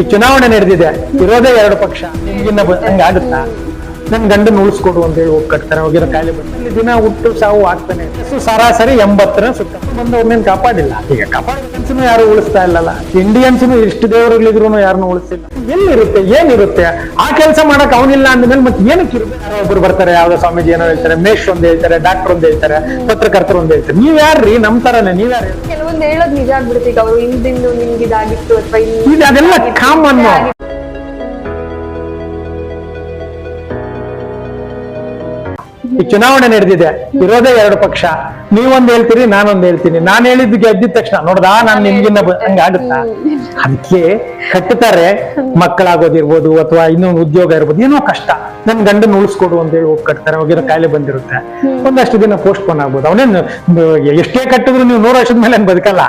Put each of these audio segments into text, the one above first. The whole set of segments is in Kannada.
ಈ ಚುನಾವಣೆ ನಡೆದಿದೆ ಇರೋದೇ ಎರಡು ಪಕ್ಷ. ನಿಮ್ಗಿನ್ನ ಬ- ನನ್ ಗಂಡನ ಉಳಿಸ್ಕೊಡು ಅಂತ ಹೇಳಿ ಹೋಗಿ ಕಟ್ತಾರೆ. ಹೋಗಿರೋ ಕಾಯಿಲೆ ಬಂದು ಇಲ್ಲಿ ದಿನ ಹುಟ್ಟು ಸಾವು ಆಗ್ತಾನೆ. ಸೊ ಸರಾಸರಿ ಎಂಬತ್ತರ ಸುತ್ತ ಬಂದವ್ರನ್ನೇನು ಕಾಪಾಡಿಲ್ಲ. ಈಗ ಕಾಪಾಡಿದನ್ಸನು ಯಾರು ಉಳಿಸ್ತಾ ಇಲ್ಲಲ್ಲ. ಇಂಡಿಯನ್ಸ್ ಇಷ್ಟು ದೇವರುಗಳಿದ್ರು ಯಾರನ್ನು ಉಳಿಸಿಲ್ಲ. ಎಲ್ಲಿರುತ್ತೆ? ಏನಿರುತ್ತೆ? ಆ ಕೆಲಸ ಮಾಡಕ್ ಅವನಿಲ್ಲ ಅಂದ್ಮೇಲೆ ಮತ್ತೆ ಏನಕ್ಕೆ ಯಾರೋ ಒಬ್ರು ಬರ್ತಾರೆ ಯಾವ್ದೋ ಸ್ವಾಮೀಜಿ ಏನೋ ಹೇಳ್ತಾರೆ ಮೇಷ್ ಒಂದ್ ಹೇಳ್ತಾರೆ ಡಾಕ್ಟರ್ ಒಂದ್ ಹೇಳ್ತಾರೆ ಪತ್ರಕರ್ತರು ಒಂದ್ ಹೇಳ್ತಾರೆ. ನೀವ್ ಯಾರ್ರಿ? ನಮ್ ತರನೇ ನೀವ್ ಯಾರು ಕೆಲವೊಂದು ಹೇಳೋದು ನಿಜ ಆಗ್ಬಿಡುತ್ತೆ ಈಗ ಅವರು ಹಿಂದಿಂದು ನಿಮ್ಗೆ ಇದಾಗಿತ್ತು ಅಥವಾ ಅದೆಲ್ಲ ಕಾಮನ್ ಈ ಚುನಾವಣೆ ನಡೆದಿದೆ ಇರೋದೇ ಎರಡು ಪಕ್ಷ. ನೀವೊಂದ್ ಹೇಳ್ತೀರಿ ನಾನೊಂದ್ ಹೇಳ್ತೀನಿ. ನಾನ್ ಹೇಳಿದ್ದು ಗೆದ್ದಿದ ತಕ್ಷಣ ನೋಡ್ದಾ ನಾನ್ ನಿಮ್ಗಿನ್ನ ಹಂಗ ಹಂಗಾಗುತ್ತಾ ಅದಕ್ಕೆ ಕಟ್ಟುತ್ತಾರೆ ಮಕ್ಕಳಾಗೋದಿರ್ಬೋದು ಅಥವಾ ಇನ್ನೊಂದು ಉದ್ಯೋಗ ಇರ್ಬೋದು ಏನೋ ಕಷ್ಟ. ನನ್ ಗಂಡನ ಉಳಿಸ್ಕೊಡು ಅಂತ ಹೇಳಿ ಹೋಗಿ ಕಟ್ತಾರೆ ಹೋಗಿರೋ ಕಾಯಿಲೆ ಬಂದಿರುತ್ತೆ. ಒಂದಷ್ಟು ದಿನ ಪೋಸ್ಟ್ ಪೋನ್ ಆಗ್ಬೋದು. ಅವನೇನು ಎಷ್ಟೇ ಕಟ್ಟಿದ್ರು ನೀವು ನೂರು ವರ್ಷದ ಮೇಲೆ ಬದುಕಲ್ಲ.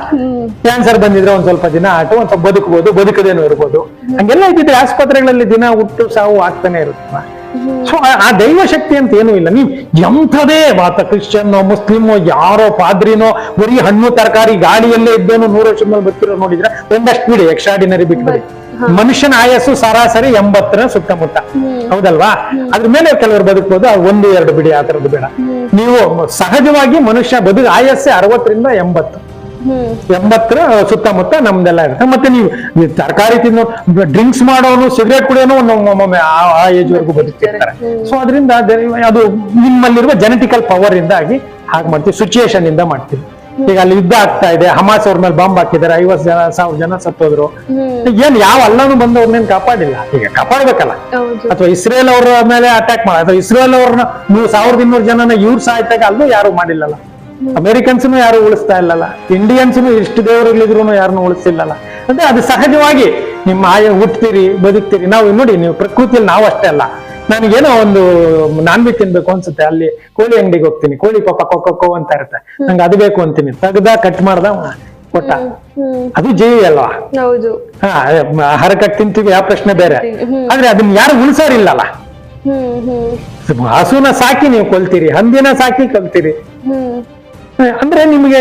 ಕ್ಯಾನ್ಸರ್ ಬಂದಿದ್ರೆ ಒಂದ್ ಸ್ವಲ್ಪ ದಿನ ಆಟ ಒಂದ್ ಸ್ವಲ್ಪ ಬದುಕಬಹುದು ಬದುಕದೇನೋ ಇರ್ಬೋದು. ಹಂಗೆಲ್ಲ ಇದ್ದಿದ್ರೆ ಆಸ್ಪತ್ರೆಗಳಲ್ಲಿ ದಿನ ಹುಟ್ಟು ಸಾವು ಆಗ್ತಾನೆ ಇರುತ್ತೆ ಸೊ ಆ ದೈವ ಶಕ್ತಿ ಅಂತ ಏನೂ ಇಲ್ಲ. ನೀವು ಎಂಥದೇ ವಾತ ಕ್ರಿಶ್ಚಿಯನ್ ಮುಸ್ಲಿಮೋ ಯಾರೋ ಪಾದ್ರಿನೋ ಬರೀ ಹಣ್ಣು ತರಕಾರಿ ಗಾಳಿಯಲ್ಲೇ ಇದ್ದೇನೋ ನೂರು ವರ್ಷದ ಮೇಲೆ ಬರ್ತಿರೋ ನೋಡಿದ್ರೆ ಒಂದಷ್ಟು ಬಿಡಿ ಎಕ್ಸ್ಟ್ರಾಡಿನರಿ ಬಿಟ್ಬಿಡಿ ಮನುಷ್ಯನ ಆಯಸ್ಸು ಸರಾಸರಿ ಎಂಬತ್ತರ ಸುತ್ತಮುತ್ತ. ಹೌದಲ್ವಾ? ಅದ್ರ ಮೇಲೆ ಕೆಲವರು ಬದುಕ್ಬೋದು ಆ ಒಂದು ಎರಡು ಬಿಡಿ ಆ ತರದ್ದು ಬೇಡ. ನೀವು ಸಹಜವಾಗಿ ಮನುಷ್ಯ ಬದುಕು ಆಯಸ್ಸೇ ಅರವತ್ತರಿಂದ ಎಂಬತ್ತು. ಎಂಬತ್ತರ ಸುತ್ತಮುತ್ತ ನಮ್ದೆಲ್ಲ ಇರುತ್ತೆ. ಮತ್ತೆ ನೀವು ತರಕಾರಿ ತಿನ್ನೋ ಡ್ರಿಂಕ್ಸ್ ಮಾಡೋನು ಸಿಗರೇಟ್ ಕುಡಿಯೋನು ಒಮ್ಮೊಮ್ಮೆ ಆ- ಏಜ್ ವರೆಗೂ ಬದುಕ್ತಿರ್ತಾರೆ. ಸೊ ಅದರಿಂದ ಅದು ನಿಮ್ಮಲ್ಲಿರುವ ಜೆನೆಟಿಕಲ್ ಪವರ್ ಇಂದಾಗಿ ಹಾಗೆ ಮಾಡ್ತೀವಿ ಸಿಚುಯೇಷನ್ ಇಂದ ಮಾಡ್ತೀವಿ. ಈಗ ಅಲ್ಲಿ ಯುದ್ಧ ಆಗ್ತಾ ಇದೆ ಹಮಾಸ್ ಅವ್ರ ಮೇಲೆ ಬಾಂಬ್ ಹಾಕಿದ್ದಾರೆ ಐವತ್ ಜನ ಸಾವಿರ ಜನ ಸತ್ತೋದ್ರು. ಏನ್ ಯಾವ ಅಲ್ಲನೂ ಅವ್ರನ್ನೇನು ಕಾಪಾಡಿಲ್ಲ. ಈಗ ಕಾಪಾಡ್ಬೇಕಲ್ಲ. ಅಥವಾ ಇಸ್ರೇಲ್ ಅವ್ರ ಮೇಲೆ ಅಟ್ಯಾಕ್ ಮಾಡ ಅಥವಾ ಇಸ್ರೇಲ್ ಅವ್ರನ್ನ ನೀವು ಸಾವಿರದ ಇನ್ನೂರು ಜನನ ಇವ್ರು ಸಾಯ್ತಾಗ ಅಲ್ಲೂ ಯಾರು ಮಾಡಿಲ್ಲಲ್ಲ. ಅಮೆರಿಕನ್ಸ್ನು ಯಾರು ಉಳಿಸ್ತಾ ಇಲ್ಲಲ್ಲ. ಇಂಡಿಯನ್ಸ್ನು ಇಷ್ಟು ದೇವರುಗಳಿದ್ರು ಯಾರನ್ನು ಉಳಿಸ್ತಿಲ್ಲಲ್ಲ ಅಂದ್ರೆ ಅದು ಸಹಜವಾಗಿ ನಿಮ್ಮ ಆಯ ಹುಟ್ತೀರಿ ಬದುಕ್ತೀರಿ. ನಾವು ನೋಡಿ ನೀವು ಪ್ರಕೃತಿಯಲ್ಲಿ ನಾವು ಅಷ್ಟೇ ಅಲ್ಲ. ನನಗೇನೋ ಒಂದು ನಾನ್ ವೆಜ್ ತಿನ್ಬೇಕು ಅನ್ಸುತ್ತೆ. ಅಲ್ಲಿ ಕೋಳಿ ಅಂಗಡಿಗೆ ಹೋಗ್ತೀನಿ. ಕೋಳಿ ಪಾಪ ಕೊಕ್ಕೋ ಅಂತ ಇರುತ್ತೆ. ನಂಗೆ ಅದು ಬೇಕು ಅಂತೀನಿ. ತೆಗ್ದ ಕಟ್ ಮಾಡ್ದ ಕೊಟ್ಟ. ಅದು ಜೀವಿ ಅಲ್ವಾ? ಹರಕಟ್ ತಿಂತೀವಿ ಆ ಪ್ರಶ್ನೆ ಬೇರೆ. ಆದ್ರೆ ಅದನ್ನ ಯಾರು ಉಳಿಸೋರಿಲ್ಲಲ್ಲ. ಹಸುನ ಸಾಕಿ ನೀವು ಕೊಲ್ತೀರಿ ಹಂದಿನ ಸಾಕಿ ಕಲ್ತೀರಿ. ಅಂದ್ರೆ ನಿಮಗೆ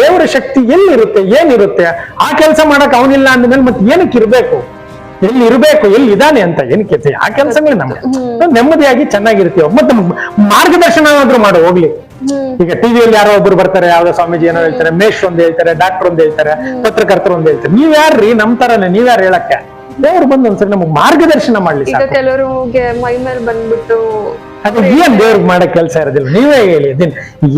ದೇವರ ಶಕ್ತಿ ಎಲ್ಲಿರುತ್ತೆ ಏನಿರುತ್ತೆ? ಆ ಕೆಲಸ ಮಾಡಕ್ ಅವನಿಲ್ಲ ಅಂದ್ಮೇಲೆ ಮತ್ತೆ ಏನಕ್ಕೆ ಇರ್ಬೇಕು? ಎಲ್ಲಿ ಇರ್ಬೇಕು ಎಲ್ಲಿ ಇದಾನೆ ಅಂತ ಏನ್ ಕೆಲಸ? ಆ ಕೆಲಸಗಳು ನಮ್ಗೆ. ನೆಮ್ಮದಿಯಾಗಿ ಚೆನ್ನಾಗಿರ್ತೀವಿ. ಮತ್ತೆ ಮಾರ್ಗದರ್ಶನ ಆದ್ರೂ ಮಾಡು ಹೋಗ್ಲಿ. ಈಗ ಟಿವಿಯಲ್ಲಿ ಯಾರೋ ಒಬ್ರು ಬರ್ತಾರೆ ಯಾವ್ದೋ ಸ್ವಾಮೀಜಿ ಏನೋ ಹೇಳ್ತಾರೆ ಮೇಷ್ ಒಂದ್ ಹೇಳ್ತಾರೆ ಡಾಕ್ಟರ್ ಒಂದ್ ಹೇಳ್ತಾರೆ ಪತ್ರಕರ್ತರು ಒಂದ್ ಹೇಳ್ತಾರೆ. ನೀವ್ ಯಾರ್ರಿ? ನಮ್ ತರನೇ ನೀವ್ ಯಾರು ಹೇಳಕ್ಕೆ? ದೇವ್ರು ಬಂದು ಒಂದ್ಸರಿ ನಮಗ್ ಮಾರ್ಗದರ್ಶನ ಮಾಡ್ಲಿ ಕೆಲವರು ಮೈ ಮೇಲೆ ಬಂದ್ಬಿಟ್ಟು ಅದು ಏನ್ ದೇವ್ರಿಗೆ ಮಾಡೋ ಕೆಲಸ ಇರೋದಿಲ್ಲ. ನೀವೇ ಹೇಳಿ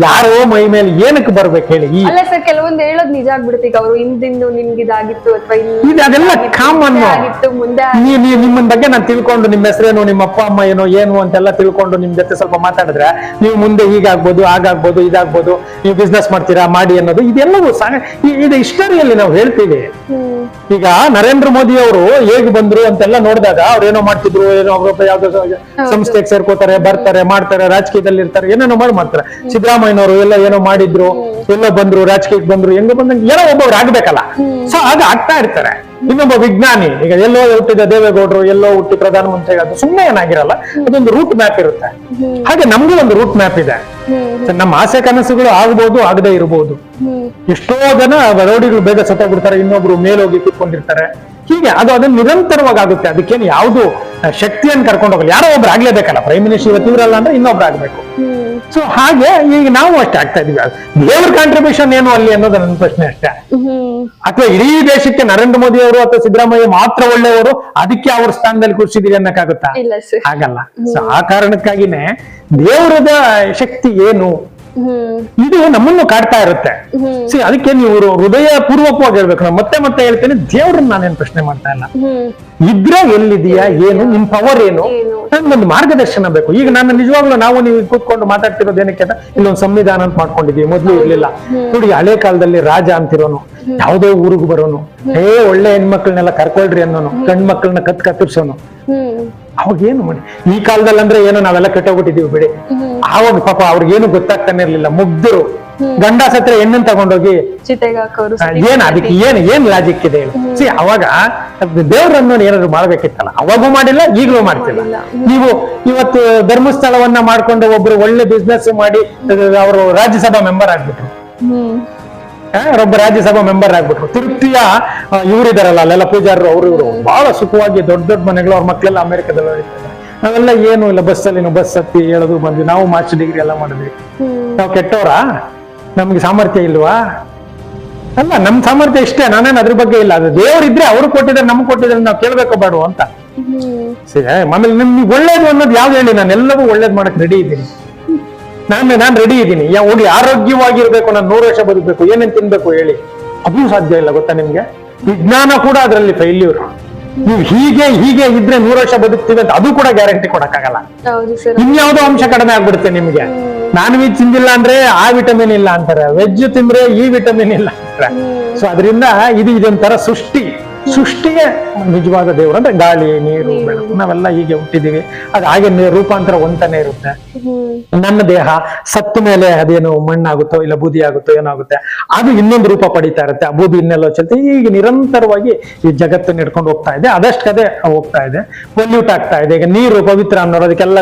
ಯಾರೋ ಮೈ ಮೇಲೆ ಏನಕ್ಕೆ ಬರ್ಬೇಕು ಹೇಳಿ? ಈ ಅಲ್ಲ ಸರ್ ಕೆಲವೊಂದು ಹೇಳೋದ್ ನಿಜ ಆಗ್ಬಿಡುತ್ತೆ. ಈಗ ಅವರು ಹಿಂದಿಂದು ನಿಮ್ಗೆ ಇದಾಗಿತ್ತು ಅಥವಾ ಇದು ಅದೆಲ್ಲ ಕಾಮನ್ ಆಗಿತ್ತು ಮುಂದೆ ನೀ ನೀ ನಿಮ್ಮನ್ ಬಗ್ಗೆ ನಾನು ತಿಳ್ಕೊಂಡು ನಿಮ್ಮ ಹೆಸರೇನು ನಿಮ್ಮ ಅಪ್ಪ ಅಮ್ಮ ಏನೋ ಏನು ಅಂತೆಲ್ಲ ತಿಳ್ಕೊಂಡು ನಿಮ್ ಜೊತೆ ಸ್ವಲ್ಪ ಮಾತಾಡಿದ್ರೆ ನೀವು ಮುಂದೆ ಹೀಗಾಗ್ಬೋದು ಹಾಗಾಗ್ಬೋದು ಇದಾಗ್ಬೋದು ನೀವು ಬಿಸ್ನೆಸ್ ಮಾಡ್ತೀರಾ ಮಾಡಿ ಅನ್ನೋದು ಇದೆಲ್ಲವೂ ಇದು ಹಿಸ್ಟರಿಯಲ್ಲಿ ನಾವು ಹೇಳ್ತೀವಿ. ಈಗ ನರೇಂದ್ರ ಮೋದಿ ಅವರು ಹೇಗ್ ಬಂದ್ರು ಅಂತೆಲ್ಲ ನೋಡಿದಾಗ ಅವ್ರು ಏನೋ ಮಾಡ್ತಿದ್ರು ಏನೋ ಅವ್ರ ಯಾವ್ದೋ ಸಂಸ್ಥೆಗೆ ಸೇರ್ಕೋತಾರೆ ಬರ್ತಾರೆ ಮಾಡ್ತಾರೆ ರಾಜಕೀಯದಲ್ಲಿ ಇರ್ತಾರೆ ಏನೇನೋ ಮಾಡಿ ಮಾಡ್ತಾರೆ. ಸಿದ್ದರಾಮಯ್ಯನವರು ಎಲ್ಲ ಏನೋ ಮಾಡಿದ್ರು, ಎಲ್ಲೋ ಬಂದ್ರು, ರಾಜಕೀಯಕ್ಕೆ ಬಂದ್ರು, ಹೆಂಗ ಬಂದಂಗೆ ಏನೋ ಒಬ್ಬೊಬ್ರು ಆಗ್ಬೇಕಲ್ಲ. ಸೊ ಆಗ ಆಗ್ತಾ ಇರ್ತಾರೆ. ಇನ್ನೊಬ್ಬ ವಿಜ್ಞಾನಿ, ಈಗ ಎಲ್ಲೋ ಹುಟ್ಟಿದ ದೇವೇಗೌಡರು, ಎಲ್ಲೋ ಹುಟ್ಟಿ ಪ್ರಧಾನಮಂತ್ರಿ ಅದು ಸುಮ್ಮನೆ ಏನಾಗಿರಲ್ಲ, ಅದೊಂದು ರೂಟ್ ಮ್ಯಾಪ್ ಇರುತ್ತೆ. ಹಾಗೆ ನಮ್ಗೂ ಒಂದು ರೂಟ್ ಮ್ಯಾಪ್ ಇದೆ. ನಮ್ಮ ಆಸೆ ಕನಸುಗಳು ಆಗ್ಬೋದು, ಆಗದೆ ಇರಬಹುದು ಎಷ್ಟೋ ಜನ ರೌಡಿಗಳು ಬೇಗ ಸತ್ತೋಗ್ಬಿಡ್ತಾರೆ, ಇನ್ನೊಬ್ರು ಮೇಲೋಗಿ ಕೂತ್ಕೊಂಡಿರ್ತಾರೆ. ಹೀಗೆ ಅದು ಅದನ್ನ ನಿರಂತರವಾಗಿ ಆಗುತ್ತೆ ಅದಕ್ಕೇನು ಯಾವುದು ಶಕ್ತಿಯನ್ನು ಕರ್ಕೊಂಡು ಹೋಗಲ್ಲ. ಯಾರೋ ಒಬ್ರು ಆಗ್ಲೇಬೇಕಲ್ಲ. ಪ್ರೈಮ್ ಮಿನಿಸ್ಟರ್ ಇವತ್ತು ಇವ್ರಲ್ಲ ಅಂದ್ರೆ ಇನ್ನೊಬ್ರು ಆಗ್ಬೇಕು. ಸೊ ಹಾಗೆ ಈಗ ನಾವು ಅಷ್ಟೇ ಆಗ್ತಾ ಇದೀವಿ. ದೇವ್ರ ಕಾಂಟ್ರಿಬ್ಯೂಷನ್ ಏನು ಅಲ್ಲಿ ಅನ್ನೋದು ನನ್ನ ಪ್ರಶ್ನೆ ಅಷ್ಟೇ. ಅಥವಾ ಇಡೀ ದೇಶಕ್ಕೆ ನರೇಂದ್ರ ಮೋದಿ ಅವರು ಅಥವಾ ಸಿದ್ದರಾಮಯ್ಯ ಮಾತ್ರ ಒಳ್ಳೆಯವರು ಅದಕ್ಕೆ ಅವ್ರ ಸ್ಥಾನದಲ್ಲಿ ಕೂರಿಸಿದೀರಿ ಅನ್ನಕ್ಕಾಗುತ್ತಾ? ಆಗಲ್ಲ ಸೊ ಆ ಕಾರಣಕ್ಕಾಗಿನೇ ದೇವರದ ಶಕ್ತಿ ಏನು? ಇದು ನಮ್ಮನ್ನು ಕಾಡ್ತಾ ಇರುತ್ತೆ. ಸಿ ಅದಕ್ಕೆ ನೀವು ಹೃದಯ ಪೂರ್ವಕವಾಗಿ ಹೇಳ್ಬೇಕು ನಾನು ಮತ್ತೆ ಮತ್ತೆ ಹೇಳ್ತೇನೆ ದೇವ್ರನ್ನ ನಾನೇನ್ ಪ್ರಶ್ನೆ ಮಾಡ್ತಾ ಇಲ್ಲ. ಇದ್ರೆ ಎಲ್ಲಿದೆಯಾ ಏನು ನಿಮ್ ಪವರ್ ಏನು? ನನ್ಗೊಂದು ಮಾರ್ಗದರ್ಶನ ಬೇಕು. ಈಗ ನಾನು ನಿಜವಾಗ್ಲೂ ನಾವು ನೀವು ಕೂತ್ಕೊಂಡು ಮಾತಾಡ್ತಿರೋದು ಏನಕ್ಕೆ ಅಂತ ಇಲ್ಲೊಂದು ಸಂವಿಧಾನ ಅಂತ ಮಾಡ್ಕೊಂಡಿದೀವಿ ಮೊದ್ಲು ಇರ್ಲಿಲ್ಲ. ನೋಡಿ ಹಳೆ ಕಾಲದಲ್ಲಿ ರಾಜ ಅಂತಿರೋನು ಯಾವುದೋ ಊರಿಗೆ ಬರೋನು ಏ ಒಳ್ಳೆ ಹೆಣ್ಮಕ್ಳನ್ನೆಲ್ಲ ಕರ್ಕೊಳ್ರಿ ಅನ್ನೋನು ಗಂಡ್ ಮಕ್ಳನ್ನ ಕತ್ ಕತ್ತರಿಸೋನು ಅವಾಗ ಏನು ಮಾಡಿ ಈ ಕಾಲದಲ್ಲಿ ಅಂದ್ರೆ ಏನೋ ನಾವೆಲ್ಲ ಕೆಟ್ಟೋಗ್ಬಿಟ್ಟಿದೀವಿ ಬಿಡಿ. ಆವಾಗ ಪಾಪ ಅವ್ರಿಗೇನು ಗೊತ್ತಾಗ್ತಾನೆ ಇರ್ಲಿಲ್ಲ ಮುಗ್ಧರು ಗಂಡ ಸತ್ರ ಹೆಣ್ಣನ್ ತಗೊಂಡೋಗಿ ಏನ್ ಅದಕ್ಕೆ ಏನ್ ಏನ್ ಲಾಜಿಕ್ ಇದೆ ಹೇಳು. ಸಿ ಅವಾಗ ದೇವ್ರನ್ನು ಏನಾದ್ರು ಮಾಡ್ಬೇಕಿತ್ತಲ್ಲ? ಅವಾಗೂ ಮಾಡಿಲ್ಲ ಈಗಲೂ ಮಾಡ್ತಿಲ್ಲ. ನೀವು ಇವತ್ತು ಧರ್ಮಸ್ಥಳವನ್ನ ಮಾಡ್ಕೊಂಡು ಒಬ್ರು ಒಳ್ಳೆ ಬಿಸ್ನೆಸ್ ಮಾಡಿ ಅವರು ರಾಜ್ಯಸಭಾ ಮೆಂಬರ್ ಆಗ್ಬಿಟ್ರು. ಒಬ್ಬ ರಾಜ್ಯಸಭಾ ಮೆಂಬರ್ ಆಗ್ಬಿಟ್ರು. ತೃಪ್ತಿಯ ಇವರಿದಾರಲ್ಲ ಅಲ್ಲೆಲ್ಲ ಪೂಜಾರರು ಅವರು ಇವರು. ಬಹಳ ಸುಖವಾಗಿ ದೊಡ್ಡ ದೊಡ್ಡ ಮನೆಗಳು ಅವ್ರ ಮಕ್ಕಳೆಲ್ಲ ಅಮೆರಿಕದಲ್ಲಿ ನಾವೆಲ್ಲ ಏನು ಇಲ್ಲ ಬಸ್ಸಲ್ಲಿ ಅಲ್ಲಿ ಬಸ್ ಹತ್ತಿ ಹೇಳೋದು ಬಂದ್ವಿ. ನಾವು ಮಾಸ್ಟರ್ ಡಿಗ್ರಿ ಎಲ್ಲ ಮಾಡಿದ್ವಿ. ನಾವು ಕೆಟ್ಟವರಾ? ನಮ್ಗೆ ಸಾಮರ್ಥ್ಯ ಇಲ್ವಾ? ಅಲ್ಲ ನಮ್ ಸಾಮರ್ಥ್ಯ ಇಷ್ಟೇ ನಾನೇನು ಅದ್ರ ಬಗ್ಗೆ ಇಲ್ಲ. ಅದು ದೇವರಿದ್ರೆ ಅವ್ರು ಕೊಟ್ಟಿದ್ರೆ ನಮ್ಗೆ ಕೊಟ್ಟಿದ್ರೆ ನಾವು ಕೇಳ್ಬೇಕು ಬೇಡ ಅಂತ. ಸರಿ ಆಮೇಲೆ ನಿಮ್ಗೆ ಒಳ್ಳೇದು ಅನ್ನೋದು ಯಾವ್ದು ಹೇಳಿ? ನಾನು ಎಲ್ಲವೂ ಒಳ್ಳೇದು ಮಾಡಕ್ ರೆಡಿ ಇದ್ದೀನಿ. ನಾನು ನಾನು ರೆಡಿ ಇದ್ದೀನಿ. ಹೋಗಿ ಆರೋಗ್ಯವಾಗಿರ್ಬೇಕು ನಾನು ನೂರು ವರ್ಷ ಬದುಕಬೇಕು ಏನೇನು ತಿನ್ಬೇಕು ಹೇಳಿ. ಅದು ಸಾಧ್ಯ ಇಲ್ಲ ಗೊತ್ತಾ ನಿಮ್ಗೆ? ವಿಜ್ಞಾನ ಕೂಡ ಅದರಲ್ಲಿ ಫೈಲ್ಯೂರ್ ನೀವು ಹೀಗೆ ಹೀಗೆ ಇದ್ರೆ ನೂರು ವರ್ಷ ಬದುಕ್ತೀವಿ ಅಂತ ಅದು ಕೂಡ ಗ್ಯಾರಂಟಿ ಕೊಡಕ್ಕಾಗಲ್ಲ. ಇನ್ಯಾವುದೋ ಅಂಶ ಕಡಿಮೆ ಆಗ್ಬಿಡುತ್ತೆ ನಿಮ್ಗೆ. ನಾನ್ ವೆಜ್ ತಿಂದಿಲ್ಲ ಅಂದ್ರೆ ಆ ವಿಟಮಿನ್ ಇಲ್ಲ ಅಂತಾರೆ. ವೆಜ್ ತಿಂದ್ರೆ ಈ ವಿಟಮಿನ್ ಇಲ್ಲ ಅಂತಾರೆ. ಸೊ ಅದರಿಂದ ಇದು ಇದೊಂಥರ ಸೃಷ್ಟಿ. ಸೃಷ್ಟಿಗೆ ನಿಜವಾದ ದೇವರು ಅಂದ್ರೆ ಗಾಳಿ ನೀರು ಬೆಳಕು. ನಾವೆಲ್ಲ ಹೀಗೆ ಹುಟ್ಟಿದೀವಿ. ಅದು ಹಾಗೆ ರೂಪಾಂತರ ಒಂತಾನೆ ಇರುತ್ತೆ. ನನ್ನ ದೇಹ ಸತ್ತ ಮೇಲೆ ಅದೇನು ಮಣ್ಣಾಗುತ್ತೋ ಇಲ್ಲ ಬೂದಿ ಆಗುತ್ತೋ ಏನಾಗುತ್ತೆ ಅದು ಇನ್ನೊಂದು ರೂಪ ಪಡಿತಾ ಇರುತ್ತೆ. ಆ ಬೂದಿ ಇನ್ನೆಲ್ಲೋ ಚಲತೆ ಈಗ ನಿರಂತರವಾಗಿ ಈ ಜಗತ್ತನ್ನು ಹಿಡ್ಕೊಂಡು ಹೋಗ್ತಾ ಇದೆ. ಅದಷ್ಟೇ ಹೋಗ್ತಾ ಇದೆ. ಪೊಲ್ಯೂಟ್ ಆಗ್ತಾ ಇದೆ. ಈಗ ನೀರು ಪವಿತ್ರ ಅನ್ನೋದಕ್ಕೆಲ್ಲ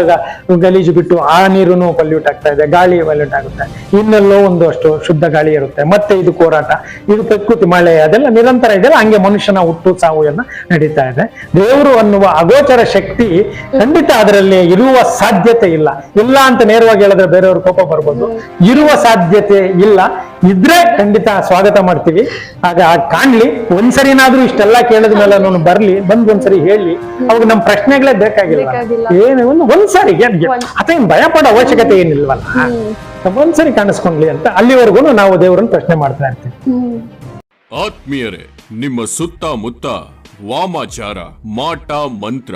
ಗಲೀಜು ಬಿಟ್ಟು ಆ ನೀರು ಪೊಲ್ಯೂಟ್ ಆಗ್ತಾ ಇದೆ. ಗಾಳಿ ಪೊಲ್ಯೂಟ್ ಆಗುತ್ತೆ. ಇನ್ನೆಲ್ಲೋ ಒಂದಷ್ಟು ಶುದ್ಧ ಗಾಳಿ ಇರುತ್ತೆ. ಮತ್ತೆ ಇದು ಹೋರಾಟ ಇದು ಪ್ರಕೃತಿ, ಮಳೆ, ಅದೆಲ್ಲ ನಿರಂತರ ಇದೆಲ್ಲ ಹಂಗೆ ಮನುಷ್ಯನ ಹುಟ್ಟು ಸಾವು ಎಲ್ಲ ನಡೀತಾ ಇದೆ. ದೇವರು ಅನ್ನುವ ಅಗೋಚರ ಶಕ್ತಿ ಖಂಡಿತ ಅದರಲ್ಲಿ ಇರುವ ಸಾಧ್ಯತೆ ಇಲ್ಲ. ಇಲ್ಲ ಅಂತ ನೇರವಾಗಿ ಹೇಳಿದ್ರೆ ಬೇರೆಯವ್ರ ಕೋಪ ಬರ್ಬೋದು. ಇರುವ ಸಾಧ್ಯತೆ ಇಲ್ಲ. ಇದ್ರೆ ಖಂಡಿತ ಸ್ವಾಗತ ಮಾಡ್ತೀವಿ. ಆಗ ಆ ಕಾಣ್ಲಿ. ಒಂದ್ಸರಿನಾದ್ರೂ ಇಷ್ಟೆಲ್ಲ ಕೇಳಿದ ಮೇಲೆ ನಾನು ಬರ್ಲಿ. ಬಂದ್ ಒಂದ್ಸರಿ ಹೇಳಿ. ಅವಾಗ ನಮ್ ಪ್ರಶ್ನೆಗಳೇ ಬೇಕಾಗಿಲ್ಲ. ಏನು ಒಂದು ಒಂದ್ಸರಿ ಏನ್ ಭಯ ಪಡೋ ಅವಶ್ಯಕತೆ ಏನಿಲ್ವಲ್ಲ. ಒಂದ್ಸರಿ ಕಾಣಿಸ್ಕೊಂಡ್ಲಿ ಅಂತ ಅಲ್ಲಿವರೆಗೂ ನಾವು ದೇವರನ್ನ ಪ್ರಶ್ನೆ ಮಾಡ್ತಾ ಇರ್ತೀವಿ. ಆತ್ಮೀಯರೇ ನಿಮ್ಮ ಸುತ್ತಮುತ್ತ ವಾಮಾಚಾರ ಮಾಟ ಮಂತ್ರ.